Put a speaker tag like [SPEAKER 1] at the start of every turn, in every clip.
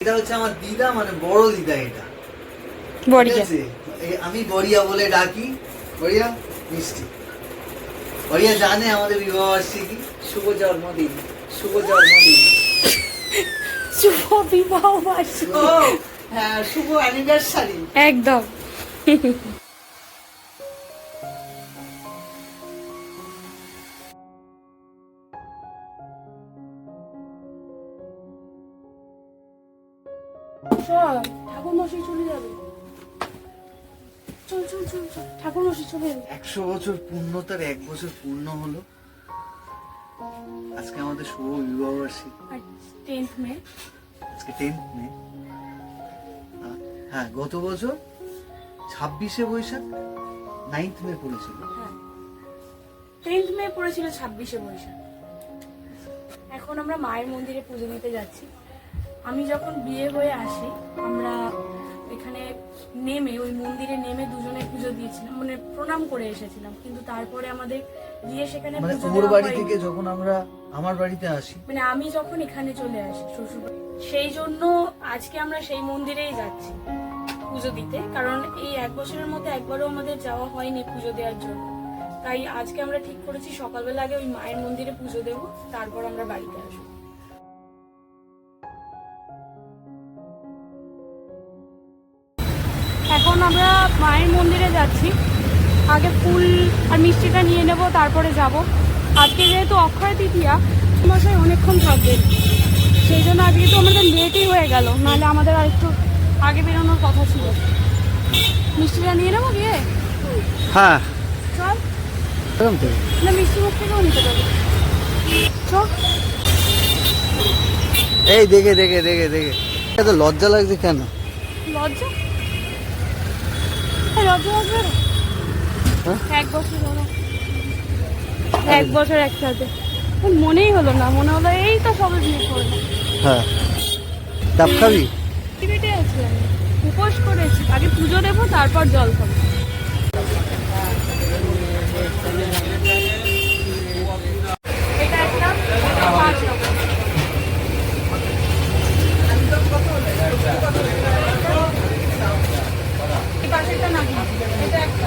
[SPEAKER 1] এটা হচ্ছে আমার দিদা মানে বড় দিদা এটা।
[SPEAKER 2] বড়িয়া।
[SPEAKER 1] আমি বড়িয়া বলে ডাকি। বড়িয়া মিষ্টি। বড়িয়া জানে আমাদের বিবাহ বার্ষিকী। শুভ জন্মদিন শুভ জন্মদিন।
[SPEAKER 2] শুভ বিবাহ বার্ষিকী।
[SPEAKER 1] হ্যাঁ শুভ অ্যানিভার্সারি
[SPEAKER 2] একদম। যাবে
[SPEAKER 1] একশো বছর পূর্ণতার এক বছর পূর্ণ হলো। আজকে আমাদের শুভ বিবাহ বার্ষিকী
[SPEAKER 2] আর টেন্থ মে?
[SPEAKER 1] আজকে টেন্থ মে। হ্যাঁ গত বছর ছাব্বিশে বৈশাখ নাইন্থ মে পড়েছিল।
[SPEAKER 2] হ্যাঁ। টেন্থ মে পড়েছিল ছাব্বিশে বৈশাখ। এখন আমরা মায়ের মন্দিরে পুজো দিতে যাচ্ছি। আমি যখন বিয়ে হয়ে আসি আমরা এখানে নেমে ওই মন্দিরে নেমে দুজনে পুজো দিয়েছিলাম মানে প্রণাম করে এসেছিলাম। কিন্তু তারপরে আমাদের গিয়ে সেখানে
[SPEAKER 1] মানে ওর বাড়ি থেকে যখন আমরা আমার বাড়িতে আসি।
[SPEAKER 2] মানে আমি যখন এখানে চলে আসি শ্বশুর সেই জন্য আজকে আমরা সেই মন্দিরেই যাচ্ছি পুজো দিতে। কারণ এই এক বছরের মধ্যে একবারও আমাদের যাওয়া হয়নি পুজো দেওয়ার জন্য। তাই আজকে আমরা ঠিক করেছি সকালবেলা আগে ওই মায়ের মন্দিরে পুজো দেবো তারপর আমরা বাড়িতে আসব। যাচ্ছি। আগে ফুল আর মিষ্টিটা নিয়ে নেব তারপরে যাব। আজকে যেহেতু অক্ষয় তৃতীয়া মশাই অনেকক্ষণ থাকবে। সেই জন্য আজকে তো আমাদের লেটই হয়ে গেল। নাহলে আমাদের আর একটু আগে বেরোনোর কথা ছিল। মিষ্টিটা নিয়ে নেব গিয়ে?
[SPEAKER 1] হ্যাঁ।
[SPEAKER 2] চল। না মিষ্টি মুখ থেকেও নিতে পারব। চল।
[SPEAKER 1] এই দেখে দেখে দেখে দেখে। এত লজ্জা লাগছে কেন?
[SPEAKER 2] লজ্জা? এক বছর এক বছর একসাথে। মনেই হলো না মনে হলো এই তো সবে বিয়ে করল।
[SPEAKER 1] হ্যাঁ। ডাব খাবি?
[SPEAKER 2] টিভিতে আছি। আমি উপোস করেছি। আগে পুজো দেবো তারপর জল খাব এটা একটা পাঁচ টাকা এই পাশেরটা না এটা একটা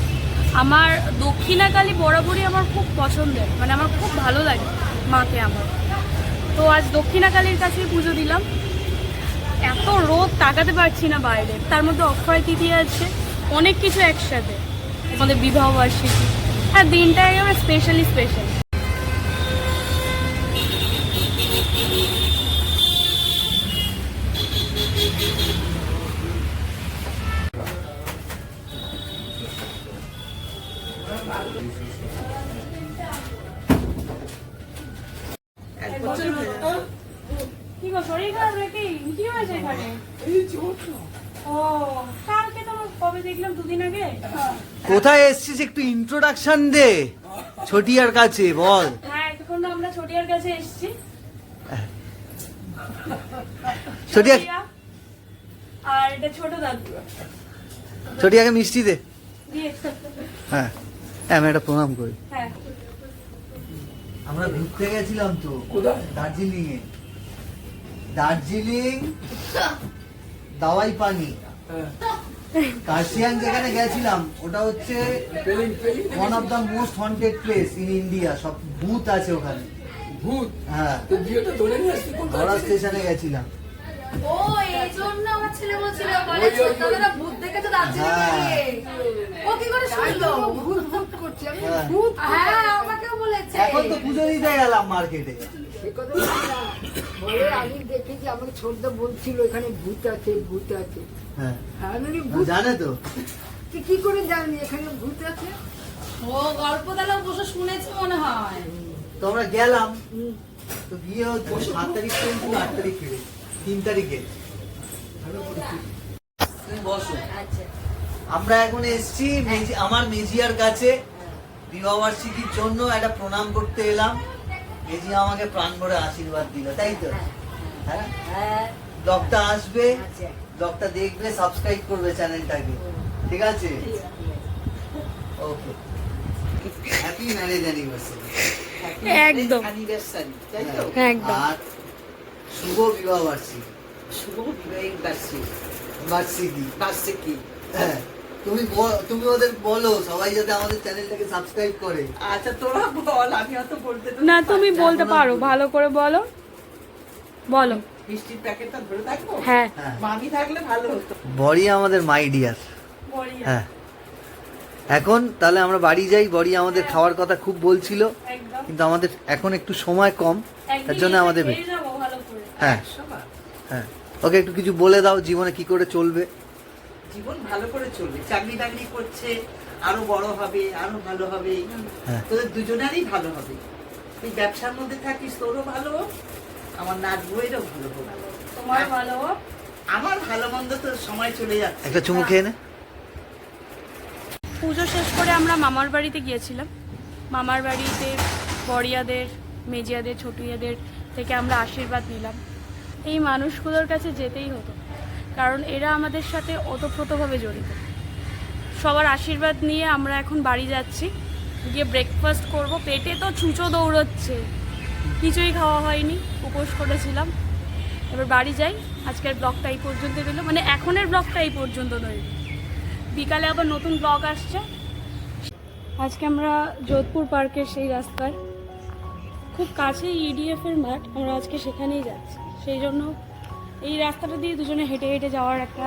[SPEAKER 2] আমার দক্ষিণাকালী বরাবরই আমার খুব পছন্দের মানে আমার খুব ভালো লাগে মাকে আমার। তো আজ দক্ষিণাকালীর কাছেই পুজো দিলাম। এত রোদ তাকাতে পারছি না বাইরে। তার মধ্যে অক্ষয় তিথি আছে, অনেক কিছু একসাথে। আমাদের বিবাহবার্ষিকী হ্যাঁ দিনটা একেবারে স্পেশালি স্পেশাল কি গো শরীর খারাপ নাকি? কি হয়েছে এখানে? ও কালকে তো কবে দেখলাম? দুদিন আগে?
[SPEAKER 1] কোথায় এসছিস একটু ইন্ট্রোডাকশন দে ছটিয়ার কাছে বল।
[SPEAKER 2] হ্যাঁ এখন আমরা ছোটিয়ার কাছে এসেছি।
[SPEAKER 1] ছোটিয়া
[SPEAKER 2] ছোটিয়া, আর এটা ছোট দাদু।
[SPEAKER 1] ছোটিয়াকে মিষ্টি দে। হ্যাঁ। আমি একটা প্রণাম করি।
[SPEAKER 2] হ্যাঁ।
[SPEAKER 1] আমরা ঘুরতে গেছিলাম তো দার্জিলিং এ দার্জিলিং দাওয়াই পানি কার্শিয়াং যেখানে গেছিলাম ওটা হচ্ছে one of the most haunted place in India সব ভূত আছে ওখানে।
[SPEAKER 3] ভূত?
[SPEAKER 1] হ্যাঁ।
[SPEAKER 3] তো ধরে
[SPEAKER 1] স্টেশনে গেছিলাম।
[SPEAKER 4] ও এই জন্য আমার ছেলে বলছিল বলে ছোটবেলা ভূত দেখেছে দার্জিলিং
[SPEAKER 1] হ্যাঁ।
[SPEAKER 4] ও কি করে শুনলো
[SPEAKER 3] ভূত ভূত করছি আমি
[SPEAKER 1] হ্যাঁ।
[SPEAKER 4] আমাকেও বলেছে।
[SPEAKER 1] এখন তো পুজো দিতে গেলাম মার্কেটে।
[SPEAKER 3] বলে আমি দেখেছি আমাকে ছোটদা বলছিল এখানে ভূত আছে ভূত আছে।
[SPEAKER 1] হ্যাঁ।
[SPEAKER 3] হ্যাঁ আমি ভূত
[SPEAKER 1] জানে তো।
[SPEAKER 3] তুই কি করে জানলি এখানে ভূত আছে?
[SPEAKER 4] ও গল্প তাহলে বসে শুনেছে মনে হয়।
[SPEAKER 1] তো আমরা গেলাম। তো বিয়ে হচ্ছে সাত তারিখ আট তারিখ ফিরে তিন তারিখে। তুমি বসো।
[SPEAKER 4] আচ্ছা।
[SPEAKER 1] আমরা এখন এসেছি আমার মেজিয়ার কাছে। বিবাহবার্ষিকীর জন্য একটা প্রণাম করতে এলাম। মেজি আমাকে প্রাণ ভরে আশীর্বাদ দিল তাই তো? হ্যাঁ?
[SPEAKER 4] হ্যাঁ।
[SPEAKER 1] আসবে
[SPEAKER 4] আচ্ছা।
[SPEAKER 1] ব্লগটা দেখবে সাবস্ক্রাইব করবে চ্যানেলটাকে। ঠিক আছে? ওকে। হ্যাপি ম্যারেজ অ্যানিভার্সারি
[SPEAKER 2] একদম।
[SPEAKER 5] অ্যানিভার্সারি তাই তো?
[SPEAKER 2] একদম।
[SPEAKER 1] আর শুভ বিবাহ বার্ষিকী
[SPEAKER 5] শুভ বিবাহিক বার্ষিক
[SPEAKER 1] বার্ষিকী।
[SPEAKER 5] বার্ষিকী।
[SPEAKER 1] হ্যাঁ। তুমি বল- তুমি ওদের বলো সবাই যাতে আমাদের চ্যানেলটাকে সাবস্ক্রাইব করে।
[SPEAKER 5] আচ্ছা তোরা বল আমি অত বলতে
[SPEAKER 2] না তুমি বলতে পারো ভালো করে বলো। বলো।
[SPEAKER 5] মিষ্টির প্যাকেটটা ধরে থাকব?
[SPEAKER 2] হ্যাঁ।
[SPEAKER 1] হ্যাঁ।
[SPEAKER 5] মামি থাকলে ভালো হতো।
[SPEAKER 1] বড়ি আমাদের মাই ডিয়ার। হ্যাঁ। এখন তাহলে আমরা বাড়ি যাই বড়ি আমাদের খাওয়ার কথা খুব বলছিল কিন্তু আমাদের এখন একটু সময় কম তার জন্য আমাদের বে-
[SPEAKER 2] খেয়ে যাব ভালো করে।
[SPEAKER 1] হ্যাঁ। হ্যাঁ। ওকে একটু কিছু বলে দাও জীবনে কি করে চলবে।
[SPEAKER 5] জীবন ভালো করে চলবে। চাকরি বাকরি করছে আরও বড় হবে আরও ভালো হবে।
[SPEAKER 1] হ্যাঁ।
[SPEAKER 5] তোদের দুজনেরই ভালো হবে। তুই ব্যবসার মধ্যে থাকিস তোরও ভালো হোক আমার নাচ বইয়েরও ভালো হোক।
[SPEAKER 2] তোমার ভালো হোক।
[SPEAKER 5] আমার ভালো মন্দ তো সময় চলে যাচ্ছে।
[SPEAKER 1] একটা চুমু খেয়ে নে।
[SPEAKER 2] পুজো শেষ করে আমরা মামার বাড়িতে গিয়েছিলাম। মামার বাড়িতে বড়িয়াদের মেজিয়াদের ছোটিয়াদের থেকে আমরা আশীর্বাদ নিলাম। এই মানুষগুলোর কাছে যেতেই হতো। কারণ এরা আমাদের সাথে ওতপ্রোতভাবে জড়িত। সবার আশীর্বাদ নিয়ে আমরা এখন বাড়ি যাচ্ছি। গিয়ে ব্রেকফাস্ট করব। পেটে তো ছুঁচো দৌড়চ্ছে। কিছুই খাওয়া হয়নি। উপোস করেছিলাম। এবার বাড়ি যাই। আজকের ব্লগটা এই পর্যন্ত দিল। মানে এখনের ব্লগটা এই পর্যন্ত নয়। বিকালে আবার নতুন ব্লগ আসছে। আজকে আমরা যোধপুর পার্কের সেই রাস্তায়। খুব কাছেই ইডিএফ এর মাঠ। আমরা আজকে সেখানেই যাচ্ছি। সেই জন্য এই রাস্তাটা দিয়ে দুজনে হেঁটে হেঁটে যাওয়ার একটা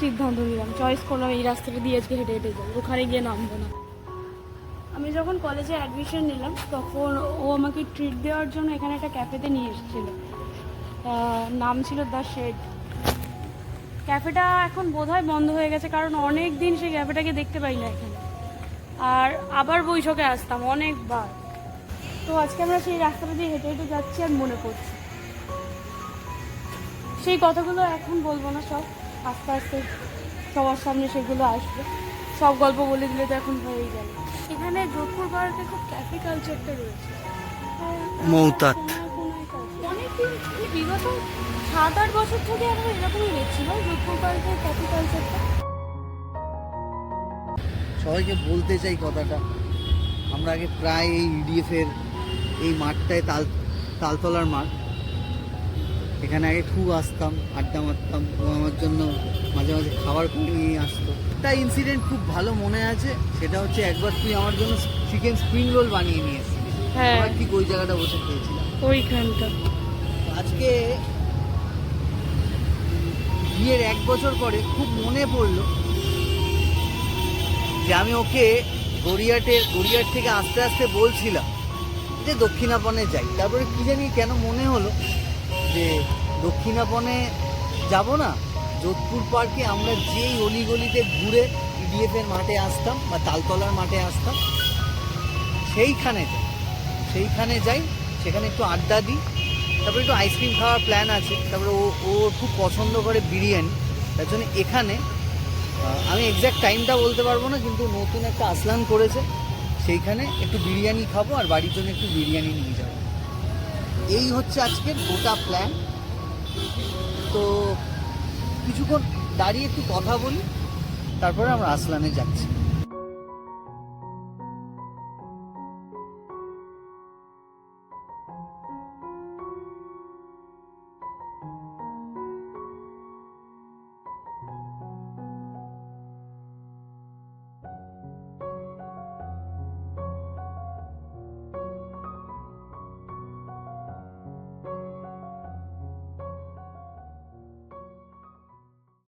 [SPEAKER 2] সিদ্ধান্ত নিলাম। চয়েস করলাম এই রাস্তাটা দিয়ে আজকে হেঁটে হেঁটে যাই ওখানে গিয়ে নামবো না। আমি যখন কলেজে অ্যাডমিশন নিলাম, তখন ও আমাকে ট্রিট দেওয়ার জন্য এখানে একটা ক্যাফেতে নিয়ে এসেছিল। নাম ছিল দ্য শেড ক্যাফেটা এখন বোধহয় বন্ধ হয়ে গেছে, কারণ অনেক দিন সেই ক্যাফেটাকে দেখতে পাই না এখানে। আর আবার বৈঠকে আসতাম অনেকবার। তো আজকে আমরা সেই রাস্তাটা দিয়ে হেঁটে হেঁটে যাচ্ছি আর মনে পড়ছে। সেই কথাগুলো এখন বলব না সব আস্তে আস্তে সবার সামনে সেগুলো আসবে। সব গল্প বলে দিলে তো এখন হয়েই গেল এখানে যোধপুর পার্কে খুব ক্যাফে কালচারটা রয়েছে।
[SPEAKER 1] মৌতাত।
[SPEAKER 2] অনেকদিন বিগত সাত আট বছর থেকে আমরা এরকমই দেখছিল যোধপুর পার্কের ক্যাফে কালচারটা
[SPEAKER 1] সবাইকে বলতে চাই কথাটা। আমরা আগে প্রায় এই ইডিএফ এর এই মাঠটায় তাল তালতলার মাঠ। এখানে আগে খুব আসতাম আড্ডা মারতাম ও আমার জন্য মাঝে মাঝে খাবার করে নিয়ে আসতো। একটা ইনসিডেন্ট খুব ভালো মনে আছে সেটা হচ্ছে একবার তুই আমার জন্য চিকেন স্প্রিং রোল বানিয়ে নিয়ে এসেছিলি।
[SPEAKER 2] হ্যাঁ।
[SPEAKER 1] আমরা ঠিক ওই জায়গাটা বসে খেয়েছিলাম
[SPEAKER 2] ওইখানটা।
[SPEAKER 1] আজকে বিয়ের এক বছর পরে খুব মনে পড়ল যে আমি ওকে গড়িয়াটের গড়িয়াট থেকে আস্তে আস্তে বলছিলাম যে দক্ষিণাপনে যাই। তারপরে কি জানি কেন মনে হলো যে দক্ষিণাপনে যাব না, যোধপুর পার্কে আমরা যেই অলিগলিতে ঘুরে ইডিএফ এর মাঠে আসতাম বা তালতলার মাঠে আসতাম, সেইখানে যাই। সেইখানে যাই, সেখানে একটু আড্ডা দিই, তারপরে একটু আইসক্রিম খাওয়ার প্ল্যান আছে, তারপরে ও ও খুব পছন্দ করে বিরিয়ানি, তার জন্য এখানে আমি এক্স্যাক্ট টাইমটা বলতে পারব না, কিন্তু নতুন একটা আসলান করেছে, সেইখানে একটু বিরিয়ানি খাব আর বাড়ির জন্য একটু বিরিয়ানি নিয়ে যাব। এই হচ্ছে আজকের গোটা প্ল্যান তো কিছুক্ষণ দাঁড়িয়ে একটু কথা বলি, তারপরে আমরা আসলানে যাচ্ছি।